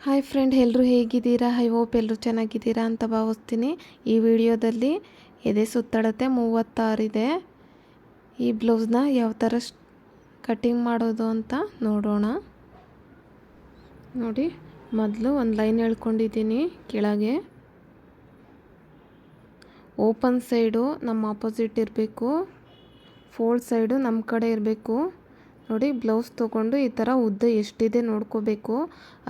Hi friend ಎಲ್ಲರೂ ಹೇಗಿದ್ದೀರಾ? I hope ಎಲ್ಲರೂ ಚೆನ್ನಾಗಿದ್ದೀರಾ ಅಂತ ಭಾವಿಸ್ತೀನಿ. ಈ ವಿಡಿಯೋದಲ್ಲಿ ಎದೆ ಸುತ್ತಳತೆ ಮೂವತ್ತಾರಿದೆ. ಈ ಬ್ಲೌಸ್ನ ಯಾವ ಥರ ಕಟಿಂಗ್ ಮಾಡೋದು ಅಂತ ನೋಡೋಣ. ನೋಡಿ, ಮೊದಲು ಒಂದು ಲೈನ್ ಹೇಳ್ಕೊಂಡಿದ್ದೀನಿ ಕೆಳಗೆ. ಓಪನ್ ಸೈಡು ನಮ್ಮ ಆಪೋಸಿಟ್ ಇರಬೇಕು. ಫೋಲ್ಡ್ ಸೈಡು ನಮ್ಮ ಕಡೆ ಇರಬೇಕು. ನೋಡಿ, ಬ್ಲೌಸ್ ತೊಗೊಂಡು ಈ ಥರ ಉದ್ದ ಎಷ್ಟಿದೆ ನೋಡ್ಕೋಬೇಕು.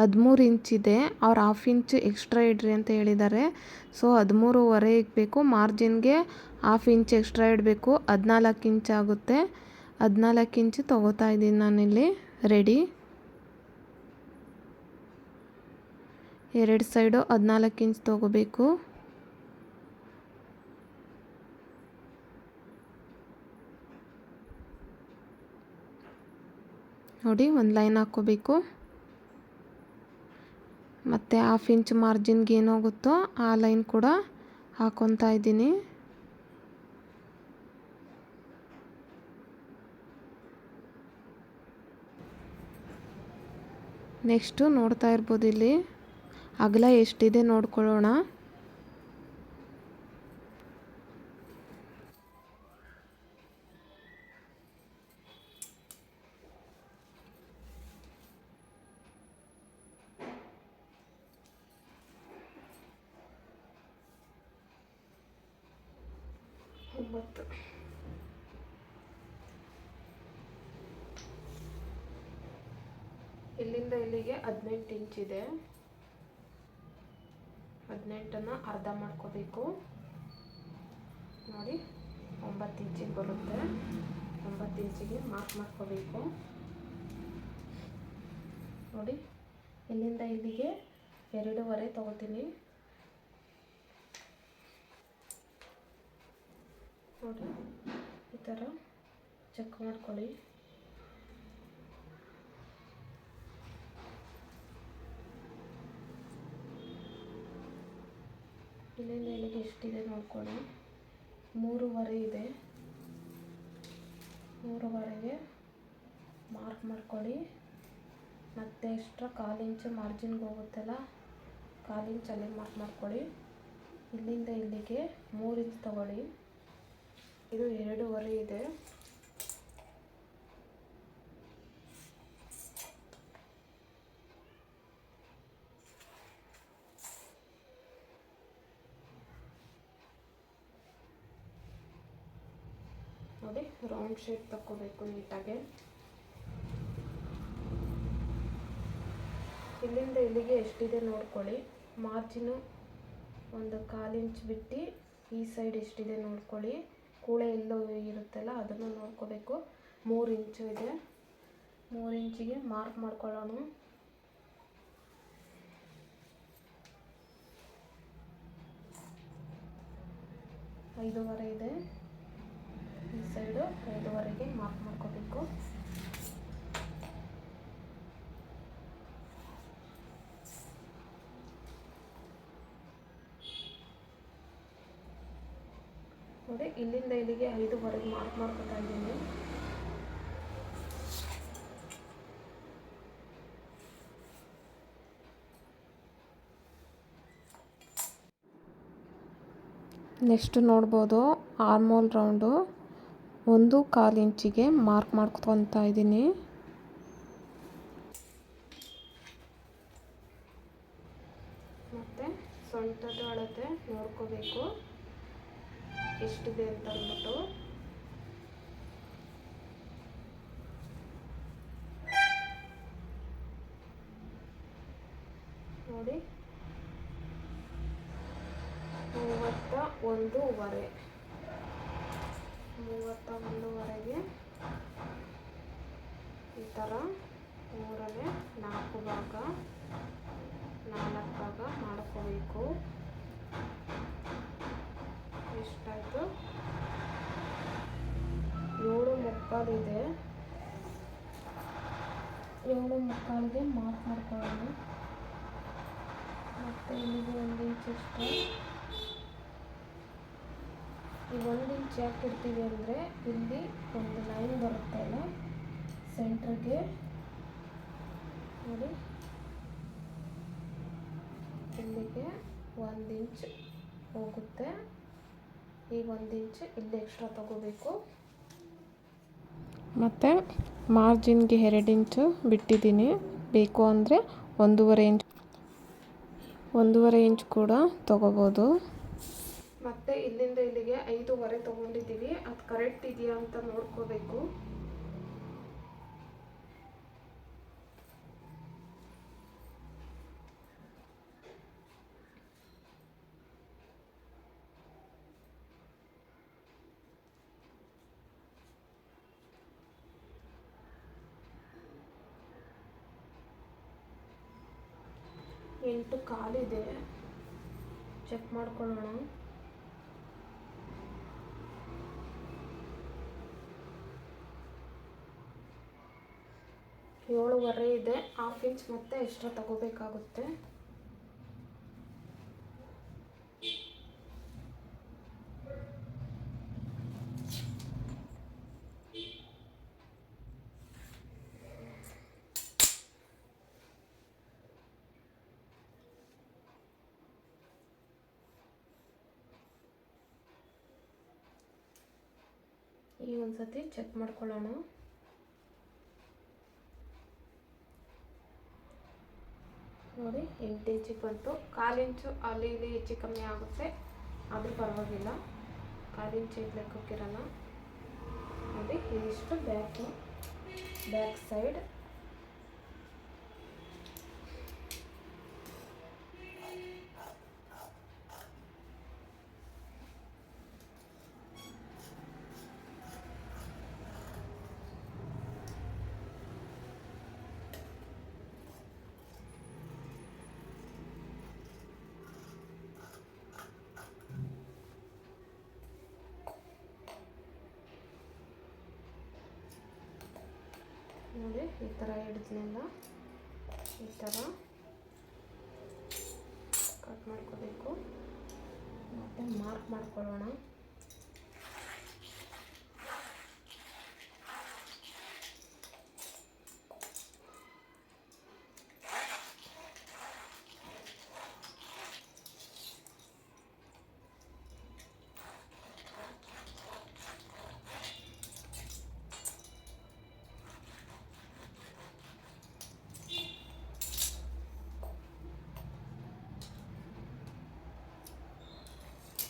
ಹದಿಮೂರು ಇಂಚಿದೆ ಅವ್ರು ಹಾಫ್ ಇಂಚ್ ಎಕ್ಸ್ಟ್ರಾ ಇಡ್ರಿ ಅಂತ ಹೇಳಿದ್ದಾರೆ. ಸೊ ಹದಿಮೂರುವರೆ ಇಕ್ಬೇಕು. ಮಾರ್ಜಿನ್ಗೆ ಹಾಫ್ ಇಂಚ್ ಎಕ್ಸ್ಟ್ರಾ ಇಡಬೇಕು. ಹದಿನಾಲ್ಕು ಇಂಚ್ ಆಗುತ್ತೆ. ಹದಿನಾಲ್ಕು ಇಂಚ್ ತೊಗೋತಾ ಇದ್ದೀನಿ ನಾನಿಲ್ಲಿ. ರೆಡಿ ಎರಡು ಸೈಡು ಹದಿನಾಲ್ಕು ಇಂಚ್ ತೊಗೋಬೇಕು. ನೋಡಿ, ಒಂದು ಲೈನ್ ಹಾಕ್ಕೋಬೇಕು. ಮತ್ತು ಹಾಫ್ ಇಂಚ್ ಮಾರ್ಜಿನ್ಗೆ ಏನಾಗುತ್ತೋ ಆ ಲೈನ್ ಕೂಡ ಹಾಕೊತಾ ಇದ್ದೀನಿ. ನೆಕ್ಸ್ಟು ನೋಡ್ತಾ ಇರ್ಬೋದು ಇಲ್ಲಿ. ಅಗಲ ಎಷ್ಟಿದೆ ನೋಡ್ಕೊಳ್ಳೋಣ. ಒಂಬತ್ತು ಇಲ್ಲಿಂದ ಇಲ್ಲಿಗೆ ಹದಿನೆಂಟು ಇಂಚಿದೆ ಹದಿನೆಂಟನ್ನು ಅರ್ಧ ಮಾಡ್ಕೋಬೇಕು. ನೋಡಿ, ಒಂಬತ್ತು ಇಂಚಿಗೆ ಬರುತ್ತೆ. ಒಂಬತ್ತು ಇಂಚಿಗೆ ಮಾರ್ಕ್ ಮಾಡ್ಕೋಬೇಕು. ನೋಡಿ, ಇಲ್ಲಿಂದ ಇಲ್ಲಿಗೆ ಎರಡೂವರೆ ತೊಗೋತೀನಿ. ನೋಡಿ ಈ ಥರ ಚೆಕ್ ಮಾಡ್ಕೊಳ್ಳಿ. ಇಲ್ಲಿಂದ ಇಲ್ಲಿಗೆ ಎಷ್ಟಿದೆ ನೋಡ್ಕೊಳ್ಳಿ. ಮೂರುವರೆ ಇದೆ. ಮೂರುವರೆಗೆ ಮಾರ್ಕ್ ಮಾಡ್ಕೊಳ್ಳಿ. ಮತ್ತು ಎಕ್ಸ್ಟ್ರಾ ಕಾಲು ಇಂಚು ಮಾರ್ಜಿನ್ಗೆ ಹೋಗುತ್ತಲ್ಲ, ಕಾಲು ಇಂಚ್ ಅಲ್ಲಿ ಮಾರ್ಕ್ ಮಾಡ್ಕೊಳ್ಳಿ. ಇಲ್ಲಿಂದ ಇಲ್ಲಿಗೆ ಮೂರು ಇಂಚ್ ತಗೊಳ್ಳಿ. ಇದು ಎರಡೂವರೆ ಇದೆ. ನೋಡಿ ರೌಂಡ್ ಶೇಪ್ ತಗೋಬೇಕು ನೀಟಾಗೆ. ಇಲ್ಲಿಂದ ಇಲ್ಲಿಗೆ ಎಷ್ಟಿದೆ ನೋಡ್ಕೊಳ್ಳಿ. ಮಾರ್ಜಿನು ಒಂದು ಕಾಲು ಇಂಚ್ ಬಿಟ್ಟು ಈ ಸೈಡ್ ಎಷ್ಟಿದೆ ನೋಡ್ಕೊಳ್ಳಿ. ಕೂಳೆ ಎಲ್ಲೋ ಇರುತ್ತಲ್ಲ, ಅದನ್ನು ನೋಡ್ಕೋಬೇಕು. ಮೂರು ಇಂಚು ಇದೆ. ಮೂರು ಇಂಚಿಗೆ ಮಾರ್ಕ್ ಮಾಡ್ಕೊಳ್ಳೋಣ. ಐದೂವರೆ ಇದೆ. ಈ ಸೈಡು ಐದುವರೆಗೆ ಮಾರ್ಕ್ ಮಾಡ್ಕೋಬೇಕು. ನೋಡಿ, ಇಲ್ಲಿಂದ ಇಲ್ಲಿಗೆ ಐದುವರೆಗೆ ಮಾರ್ಕ್ ಮಾಡ್ಕೊತಾ ಇದ್ದೀನಿ. ನೆಕ್ಸ್ಟ್ ನೋಡ್ಬೋದು ಆರ್ಮೋಲ್ ರೌಂಡು ಒಂದು, ಕಾಲು ಇಂಚಿಗೆ ಮಾರ್ಕ್ ಮಾಡ್ಕೊತಾ ಇದ್ದೀನಿ. ನೋಡಿ. ಮೂವತ್ತ ಒಂದೂವರೆ ಮೂವತ್ತ ಒಂದೂವರೆಗೆ ಈ ಥರ ಮೂರನೇ ನಾಲ್ಕು ಭಾಗ ನಾಲ್ಕು ಭಾಗ ಮಾಡ್ಕೋಬೇಕು. ಎಷ್ಟಾಯಿತು? ಏಳು ಮುಕ್ಕಾಲಿದೆ. ಏಳು ಮುಕ್ಕಾಲಿಗೆ ಮಾರ್ಕ್ ಮಾಡ್ಕೊಳ್ಳೋಣ. ಮತ್ತು ಇಲ್ಲಿಗೆ ಒಂದು ಇಂಚ್ ಅಷ್ಟೇ ಈ ಒಂದು ಇಂಚ್ ಯಾಕೆ ಇಡ್ತೀವಿ ಅಂದರೆ ಇಲ್ಲಿ ಒಂದು ಲೈನ್ ಬರುತ್ತೆ ಅಲ್ಲ? ಸೆಂಟ್ರಿಗೆ ನೋಡಿ. ಇಲ್ಲಿಗೆ ಒಂದು ಇಂಚ್ ಹೋಗುತ್ತೆ. ಈಗ ಒಂದು ಇಂಚ್ ಇಲ್ಲಿ ಎಕ್ಸ್ಟ್ರಾ ತಗೋಬೇಕು. ಮತ್ತು ಮಾರ್ಜಿನ್ಗೆ ಎರಡು ಇಂಚು ಬಿಟ್ಟಿದ್ದೀನಿ. ಬೇಕು ಅಂದರೆ ಒಂದೂವರೆ ಇಂಚ್ ಒಂದೂವರೆ ಇಂಚ್ ಕೂಡ ತೊಗೋಬೋದು. ಮತ್ತು ಇಲ್ಲಿಂದ ಇಲ್ಲಿಗೆ ಐದೂವರೆ ತೊಗೊಂಡಿದ್ದೀವಿ. ಅದು ಕರೆಕ್ಟ್ ಇದೆಯಾ ಅಂತ ನೋಡ್ಕೋಬೇಕು. ಎಂಟು ಕಾಲಿದೆ ಚೆಕ್ ಮಾಡ್ಕೊಳ್ಳೋಣ. ಏಳುವರೆ ಇದೆ. ಹಾಫ್ ಇಂಚ್ ಮತ್ತೆ ಎಕ್ಸ್ಟ್ರಾ ತಗೋಬೇಕಾಗುತ್ತೆ. ಈ ಒಂದ್ಸತಿ ಚೆಕ್ ಮಾಡ್ಕೊಳ್ಳೋಣ. ನೋಡಿ, ಎಂಟು ಇಂಚಿಗೆ ಬಂತು. ಕಾಲು ಇಂಚು ಅಲ್ಲಿ ಇಲ್ಲಿ ಹೆಚ್ಚು ಕಮ್ಮಿ ಆಗುತ್ತೆ. ಆದರೂ ಪರವಾಗಿಲ್ಲ. ಕಾಲು ಇಂಚು ಲೆಕ್ಕಕ್ಕಿರಲ್ಲ ನೋಡಿ, ಇದಿಷ್ಟು ಬ್ಯಾಕು ಬ್ಯಾಕ್ ಸೈಡ್ ನೋಡಿ ಈ ಥರ ಹಿಡಿದ್ನೆಲ್ಲ ಈ ಥರ ಕಟ್ ಮಾಡ್ಕೋಬೇಕು. ಮತ್ತು ಮಾರ್ಕ್ ಮಾಡ್ಕೊಳ್ಳೋಣ.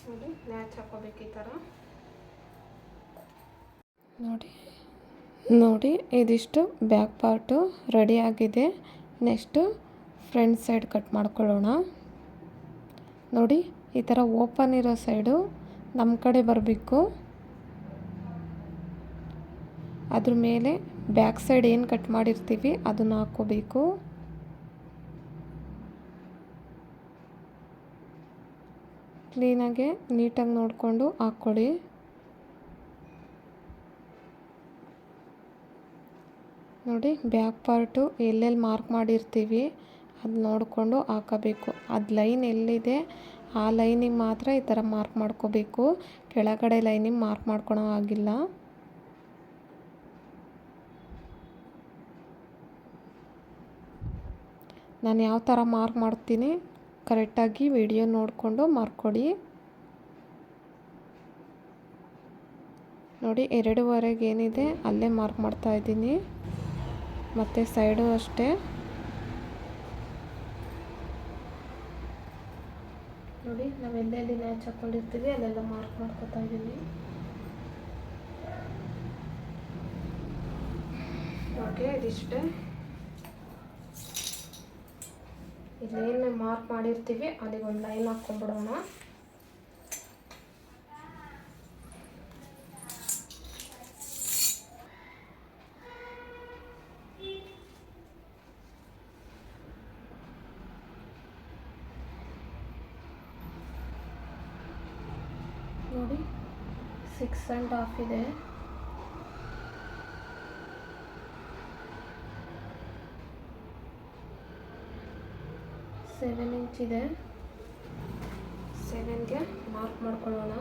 ನೋಡಿ ಮ್ಯಾಚ್ ಹಾಕೋಬೇಕು ಈ ಥರ ನೋಡಿ ನೋಡಿ, ಇದಿಷ್ಟು ಬ್ಯಾಕ್ ಪಾರ್ಟು ರೆಡಿ ಆಗಿದೆ. ನೆಕ್ಸ್ಟು ಫ್ರಂಟ್ ಸೈಡ್ ಕಟ್ ಮಾಡ್ಕೊಳ್ಳೋಣ. ನೋಡಿ, ಈ ಥರ ಓಪನ್ ಇರೋ ಸೈಡು ನಮ್ಮ ಕಡೆ ಬರಬೇಕು. ಅದ್ರ ಮೇಲೆ ಬ್ಯಾಕ್ ಸೈಡ್ ಏನು ಕಟ್ ಮಾಡಿರ್ತೀವಿ, ಅದನ್ನು ಹಾಕ್ಕೋಬೇಕು. ಕ್ಲೀನಾಗೆ ನೀಟಾಗಿ ನೋಡಿಕೊಂಡು ಹಾಕ್ಕೊಳ್ಳಿ ನೋಡಿ, ಬ್ಯಾಕ್ ಪಾರ್ಟು ಎಲ್ಲೆಲ್ಲಿ ಮಾರ್ಕ್ ಮಾಡಿರ್ತೀವಿ ಅದು ನೋಡಿಕೊಂಡು ಹಾಕಬೇಕು. ಅದು ಲೈನ್ ಎಲ್ಲಿದೆ, ಆ ಲೈನಿಗೆ ಮಾತ್ರ ಈ ಥರ ಮಾರ್ಕ್ ಮಾಡ್ಕೋಬೇಕು. ಕೆಳಗಡೆ ಲೈನಿಗೆ ಮಾರ್ಕ್ ಮಾಡ್ಕೊಳೋ ಆಗಿಲ್ಲ ನಾನು ಯಾವ ಥರ ಮಾರ್ಕ್ ಮಾಡ್ತೀನಿ? ಕರೆಕ್ಟಾಗಿ ವಿಡಿಯೋ ನೋಡಿಕೊಂಡು ಮಾರ್ಕೊಡಿ ನೋಡಿ, ಎರಡೂವರೆಗೆ ಏನಿದೆ, ಅಲ್ಲೇ ಮಾರ್ಕ್ ಮಾಡ್ತಾ ಇದ್ದೀನಿ. ಮತ್ತು ಸೈಡು ಅಷ್ಟೇ. ನೋಡಿ, ನಾವು ಎಲ್ಲೆಲ್ಲಿ ಮ್ಯಾಚ್ ಹಾಕ್ಕೊಂಡಿರ್ತೀವಿ ಅಲ್ಲೆಲ್ಲ ಮಾರ್ಕ್ ಮಾಡ್ಕೊತಾ ಇದ್ದೀನಿ. ಓಕೆ ಇದಿಷ್ಟೇ. ಇಲ್ಲೇನು ಮಾರ್ಕ್ ಮಾಡಿರ್ತೀವಿ. ಅಲ್ಲಿಗೆ ಒಂದು ಲೈನ್ ಹಾಕ್ಕೊಂಡ್ಬಿಡೋಣ. ನೋಡಿ ಸಿಕ್ಸ್ ಆ್ಯಂಡ್ ಹಾಫ್ ಇದೆ. ಇಂಚ್ ಇದೆ ಸೆವೆನ್ಗೆ ಮಾರ್ಕ್ ಮಾಡ್ಕೊಳ್ಳೋಣ.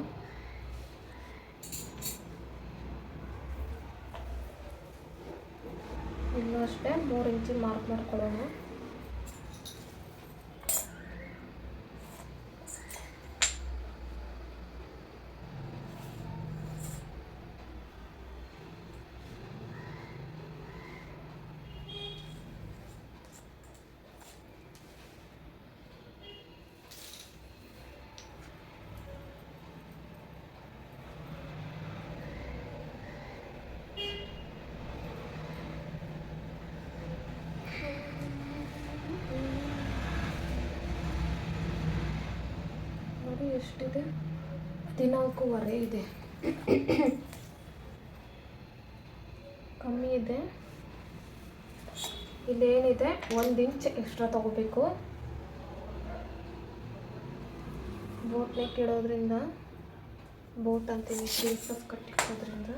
ಇಲ್ಲೂ ಅಷ್ಟೇ ಮೂರು ಇಂಚಿಗೆ ಮಾರ್ಕ್ ಮಾಡ್ಕೊಳ್ಳೋಣ ನೋಡಿ ಎಷ್ಟಿದೆ ಹದಿನಾಲ್ಕೂವರೆ ಇದೆ. ಕಮ್ಮಿ ಇದೆ. ಇಲ್ಲೇನಿದೆ? ಒಂದು ಇಂಚ್ ಎಕ್ಸ್ಟ್ರಾ ತಗೋಬೇಕು. ಬೋಟ್ ನೆಕ್ ಇಡೋದ್ರಿಂದ ಬೋಟ್ ಅಂತೀವಿ ಸ್ಲೀವ್ಸ್ ಕಟ್ಟಿಕೋದ್ರಿಂದ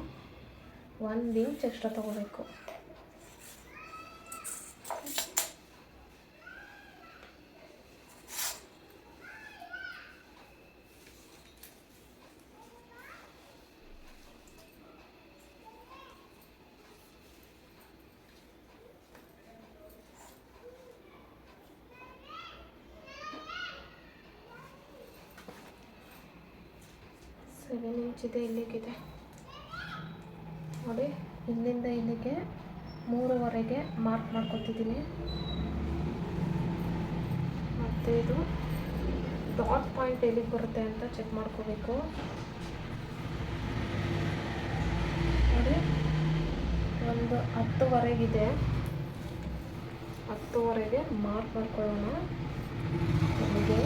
ಒಂದು ಇಂಚ್ ಎಕ್ಸ್ಟ್ರಾ ತಗೋಬೇಕು. ಸೆವೆನ್ ಇದೆ ಇಲ್ಲಿಗಿದೆ. ನೋಡಿ, ಇಲ್ಲಿಂದ ಇಲ್ಲಿಗೆ ಮೂರುವರೆಗೆ ಮಾರ್ಕ್ ಮಾಡ್ಕೊತಿದ್ದೀನಿ. ಮತ್ತು ಇದು ಡಾಟ್ ಪಾಯಿಂಟ್ ಎಲ್ಲಿಗೆ ಬರುತ್ತೆ ಅಂತ ಚೆಕ್ ಮಾಡ್ಕೋಬೇಕು. ನೋಡಿ, ಒಂದು ಹತ್ತುವರೆಗಿದೆ. ಹತ್ತುವರೆಗೆ ಮಾರ್ಕ್ ಮಾಡ್ಕೊಳ್ಳೋಣ. ಇಲ್ಲಿಗೆ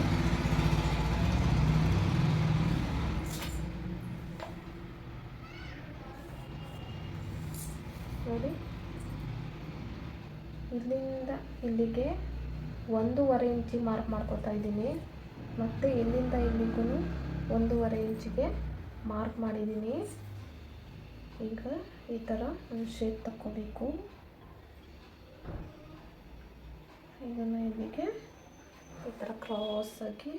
ನೋಡಿ ಇಲ್ಲಿಂದ ಇಲ್ಲಿಗೆ ಒಂದೂವರೆ ಇಂಚಿಗೆ ಮಾರ್ಕ್ ಮಾಡ್ಕೊತಾ ಇದ್ದೀನಿ. ಮತ್ತು ಇಲ್ಲಿಂದ ಇಲ್ಲಿಗೂ ಒಂದೂವರೆ ಇಂಚಿಗೆ ಮಾರ್ಕ್ ಮಾಡಿದ್ದೀನಿ. ಈಗ ಈ ಥರ ಒಂದು ಶೇಪ್ ತಕ್ಕೋಬೇಕು. ಇದನ್ನು ಇಲ್ಲಿಗೆ ಈ ಥರ ಕ್ರಾಸಾಗಿ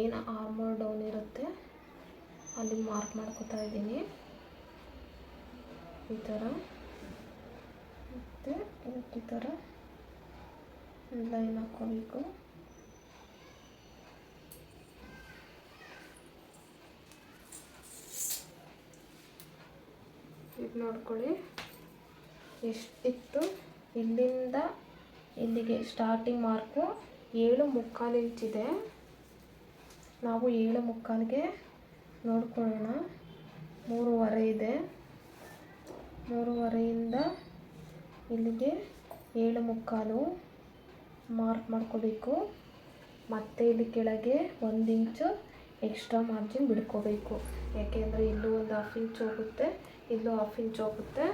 ಏನು ಆರ್ಮರ್ ಡೌನ್ ಇರುತ್ತೆ, ಅಲ್ಲಿ ಮಾರ್ಕ್ ಮಾಡ್ಕೋತಾ ಇದ್ದೀನಿ. ಈ ಥರ ಮತ್ತು ಈ ಥರ ಲೈನ್ ಹಾಕ್ಕೋಬೇಕು ಇದು ನೋಡ್ಕೊಳ್ಳಿ. ಎಷ್ಟಿತ್ತು ಇಲ್ಲಿಂದ ಇಲ್ಲಿಗೆ ಸ್ಟಾರ್ಟಿಂಗ್ ಮಾರ್ಕು ಏಳು ಮುಕ್ಕಾಲು ಇಂಚಿದೆ ನಾವು ಏಳು ಮುಕ್ಕಾಲಿಗೆ ನೋಡ್ಕೊಳ್ಳೋಣ. ಮೂರುವರೆ ಇದೆ. ಮೂರುವರೆಯಿಂದ ಇಲ್ಲಿಗೆ ಏಳು ಮುಕ್ಕಾಲು. ಮಾರ್ಕ್ ಮಾಡ್ಕೋಬೇಕು. ಮತ್ತು ಇಲ್ಲಿ ಕೆಳಗೆ ಒಂದು ಇಂಚು ಎಕ್ಸ್ಟ್ರಾ ಮಾರ್ಜಿನ್ ಬಿಡ್ಕೋಬೇಕು. ಯಾಕೆಂದರೆ ಇಲ್ಲೂ ಒಂದು ಹಾಫ್ ಇಂಚ್ ಹೋಗುತ್ತೆ, ಇಲ್ಲೂ ಹಾಫ್ ಇಂಚ್ ಹೋಗುತ್ತೆ.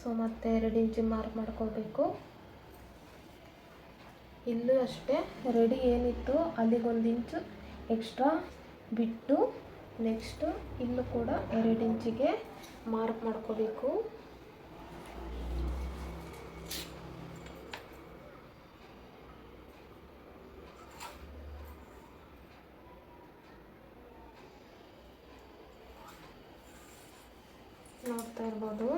ಸೊ ಮತ್ತೆ ಎರಡು ಇಂಚು ಮಾರ್ಕ್ ಮಾಡ್ಕೋಬೇಕು. ಇಲ್ಲೂ ಅಷ್ಟೇ ರೆಡಿ ಏನಿತ್ತು ಅಲ್ಲಿಗೊಂದು ಇಂಚು ಎಕ್ಸ್ಟ್ರಾ ಬಿಟ್ಟು ನೆಕ್ಸ್ಟು ಇಲ್ಲೂ ಕೂಡ ಎರಡು ಇಂಚಿಗೆ ಮಾರ್ಕ್ ಮಾಡ್ಕೋಬೇಕು ನೋಡ್ತಾ ಇರ್ಬೋದು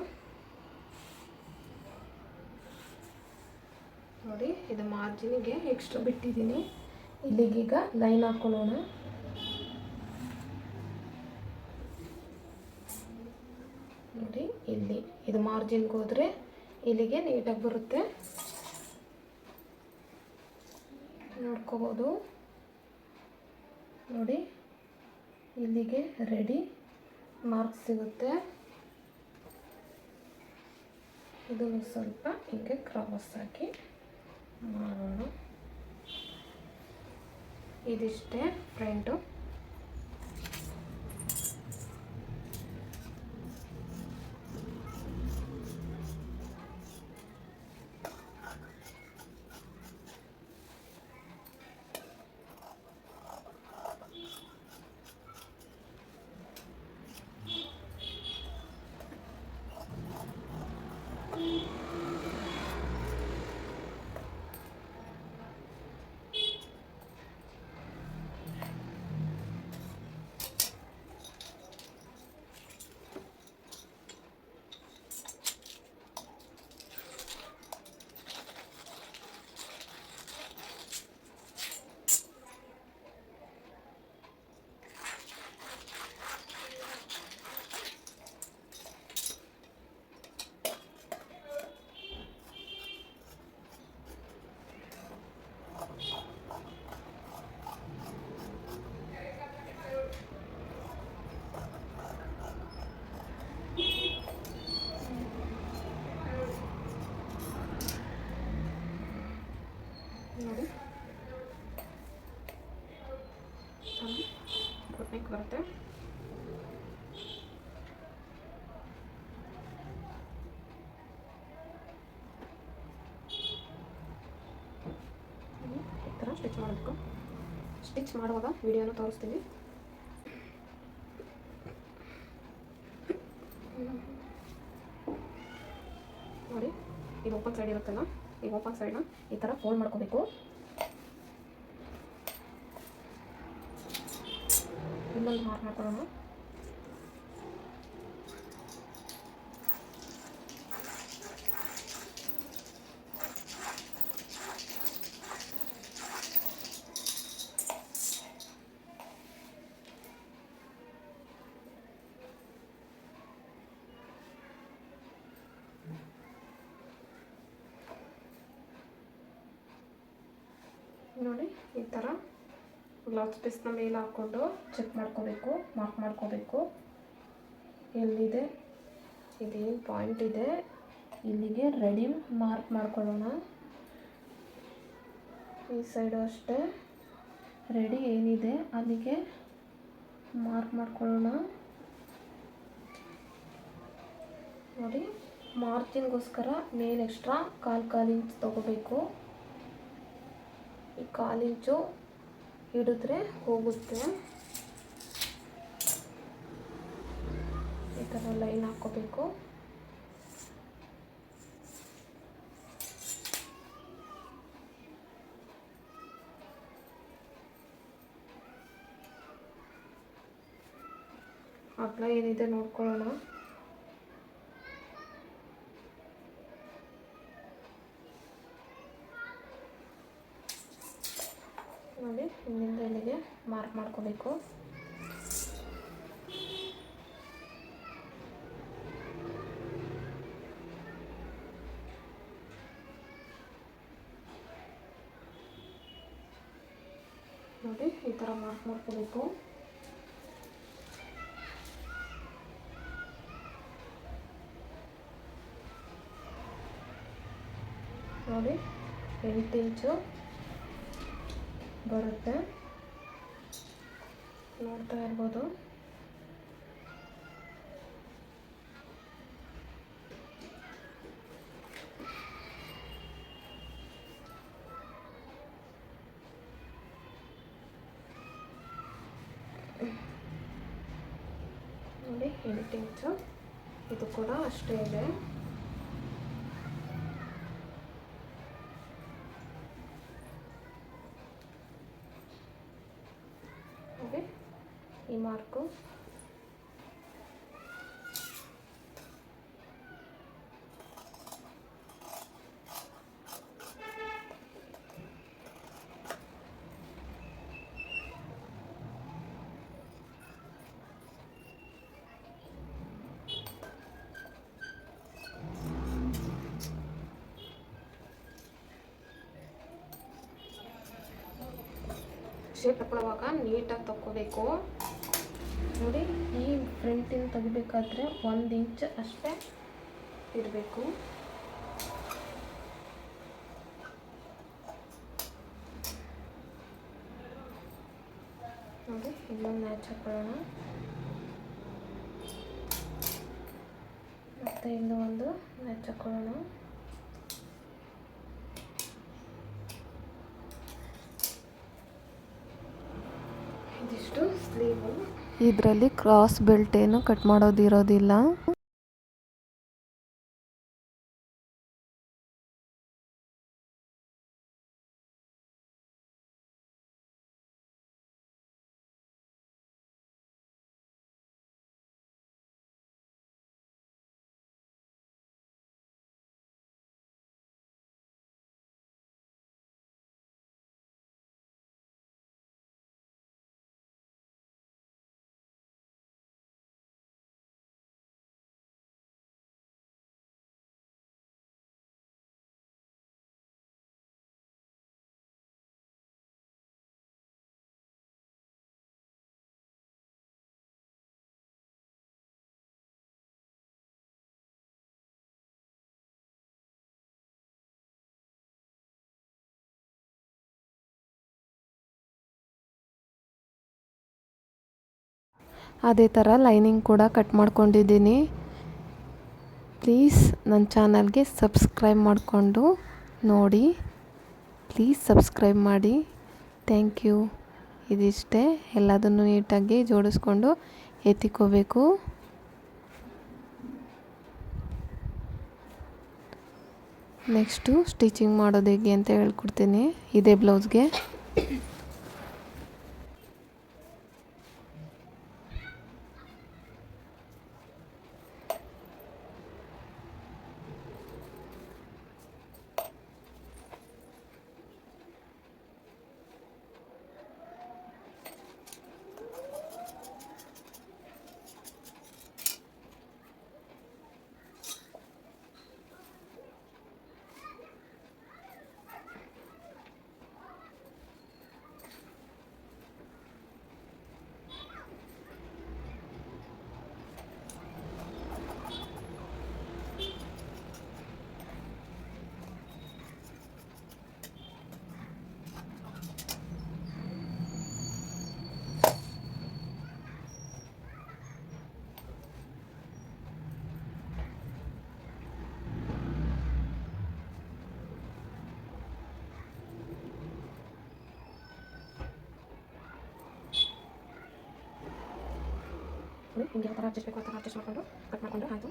ನೋಡಿ ಇದು ಮಾರ್ಜಿನಿಗೆ ಎಕ್ಸ್ಟ್ರಾ ಬಿಟ್ಟಿದ್ದೀನಿ. ಇಲ್ಲಿಗೀಗ ಲೈನ್ ಹಾಕ್ಕೊಳ್ಳೋಣ ನೋಡಿ, ಇಲ್ಲಿ. ಇದು ಮಾರ್ಜಿನ್ಗೆ ಹೋದರೆ ಇಲ್ಲಿಗೆ ನೀಟಾಗಿ ಬರುತ್ತೆ. ನೋಡ್ಕೋಬೋದು. ನೋಡಿ, ಇಲ್ಲಿಗೆ ರೆಡಿ ಮಾರ್ಕ್ ಸಿಗುತ್ತೆ. ಇದನ್ನು ಸ್ವಲ್ಪ ಹಿಂಗೆ ಕ್ರಾಸ್ ಹಾಕಿ ಮಾಡೋಣ ಇದಿಷ್ಟೇ ಫ್ರಂಟು ಲುಕ್ ಬರುತ್ತೆ ಈ ಥರ ಸ್ಟಿಚ್ ಮಾಡಬೇಕು. ಸ್ಟಿಚ್ ಮಾಡುವಾಗ ವಿಡಿಯೋನ ತೋರಿಸ್ತೀನಿ. ನೋಡಿ ಈ ಓಪನ್ ಸೈಡ್ ಇರುತ್ತಲ್ಲ ಈ ಓಪನ್ ಸೈಡ್ನ ಈ ಥರ ಫೋಲ್ಡ್ ಮಾಡ್ಕೋಬೇಕು. ಇಲ್ಲೊಂದು ಮಾರ್ಕ್ ಮಾಡ್ಕೊಳ್ಳೋಣ ನೋಡಿ ಈ ಥರ ಬ್ಲೌಸ್ ಪೀಸ್ನ ಮೇಲೆ ಹಾಕ್ಕೊಂಡು ಚೆಕ್ ಮಾಡ್ಕೋಬೇಕು ಮಾರ್ಕ್ ಮಾಡ್ಕೋಬೇಕು. ಎಲ್ಲಿದೆ? ಇದೇನು ಪಾಯಿಂಟ್ ಇದೆ. ಇಲ್ಲಿಗೆ ರೆಡಿ ಮಾರ್ಕ್ ಮಾಡ್ಕೊಳ್ಳೋಣ. ಈ ಸೈಡು ಅಷ್ಟೇ. ರೆಡಿ ಏನಿದೆ? ಅಲ್ಲಿಗೆ ಮಾರ್ಕ್ ಮಾಡ್ಕೊಳ್ಳೋಣ. ನೋಡಿ ಮಾರ್ಜಿನ್ಗೋಸ್ಕರ ಮೇಲೆ ಎಕ್ಸ್ಟ್ರಾ ಕಾಲು ಕಾಲು ಇಂಚ್ ತೊಗೋಬೇಕು. ಈ ಕಾಲು ಇಂಚು ಹಿಡಿದ್ರೆ ಹೋಗುತ್ತೆ. ಈ ಥರ ಲೈನ್ ಹಾಕ್ಕೋಬೇಕು. ಅಗ್ಲ ಏನಿದೆ ನೋಡ್ಕೊಳ್ಳೋಣ ನೋಡಿ ಇಲ್ಲಿಂದ ಇಲ್ಲಿಗೆ ಮಾರ್ಕ್ ಮಾಡ್ಕೋಬೇಕು. ನೋಡಿ ಈ ಥರ ಮಾರ್ಕ್ ಮಾಡ್ಕೋಬೇಕು. ನೋಡಿ ಎಂಟು ಇಂಚು ಬರುತ್ತೆ. ನೋಡ್ತಾ ಇರ್ಬೋದು ನೋಡಿ ಎಂಟು ಇಂಚು ಇದು ಕೂಡ ಅಷ್ಟೇ ಇದೆ ಓಕೆ ಈ ಮಾರ್ಕು ಶೇಪ್ ತಗೊಳ್ಳುವಾಗ ನೀಟಾಗಿ ತಕ್ಕೋಬೇಕು. ನೋಡಿ, ಈ ಫ್ರಂಟಿಂದ ತೆಗಿಬೇಕಾದ್ರೆ ಒಂದು ಇಂಚ್ ಅಷ್ಟೇ ಇರಬೇಕು. ನೋಡಿ, ಇನ್ನೊಂದು ಮ್ಯಾಚ್ ಹಾಕೊಳ್ಳೋಣ. ಮತ್ತು ಇನ್ನೂ ಒಂದು ಮ್ಯಾಚ್ ಹಾಕೊಳ್ಳೋಣ ಇದಿಷ್ಟು ಸ್ಲೀವು ಇದರಲ್ಲಿ ಕ್ರಾಸ್ ಬೆಲ್ಟ್ ಏನು ಕಟ್ ಮಾಡೋದಿರೋದಿಲ್ಲ. ಅದೇ ಥರ ಲೈನಿಂಗ್ ಕೂಡ ಕಟ್ ಮಾಡ್ಕೊಂಡಿದ್ದೀನಿ. ಪ್ಲೀಸ್ ನನ್ನ ಚಾನಲ್ಗೆ ಸಬ್ಸ್ಕ್ರೈಬ್ ಮಾಡಿಕೊಂಡು ನೋಡಿ. ಪ್ಲೀಸ್ ಸಬ್ಸ್ಕ್ರೈಬ್ ಮಾಡಿ. Thank you. ಇದಿಷ್ಟೇ. ಎಲ್ಲದನ್ನು ನೀಟಾಗಿ ಜೋಡಿಸ್ಕೊಂಡು ಎತ್ತಿಕೋಬೇಕು. ನೆಕ್ಸ್ಟು ಸ್ಟಿಚಿಂಗ್ ಮಾಡೋದು ಹೇಗೆ ಅಂತ ಹೇಳ್ಕೊಡ್ತೀನಿ. ಇದೇ ಬ್ಲೌಸ್ಗೆ. ನಿಮ್ಗೆ ಯಾವ ಥರ ಅಡ್ಜಸ್ಟ್ ಬೇಕು ಆ ಥರ ಅಡ್ಜಸ್ಟ್ ಮಾಡಿಕೊಂಡು ಕಟ್ ಮಾಡಿಕೊಂಡು ಆಯಿತು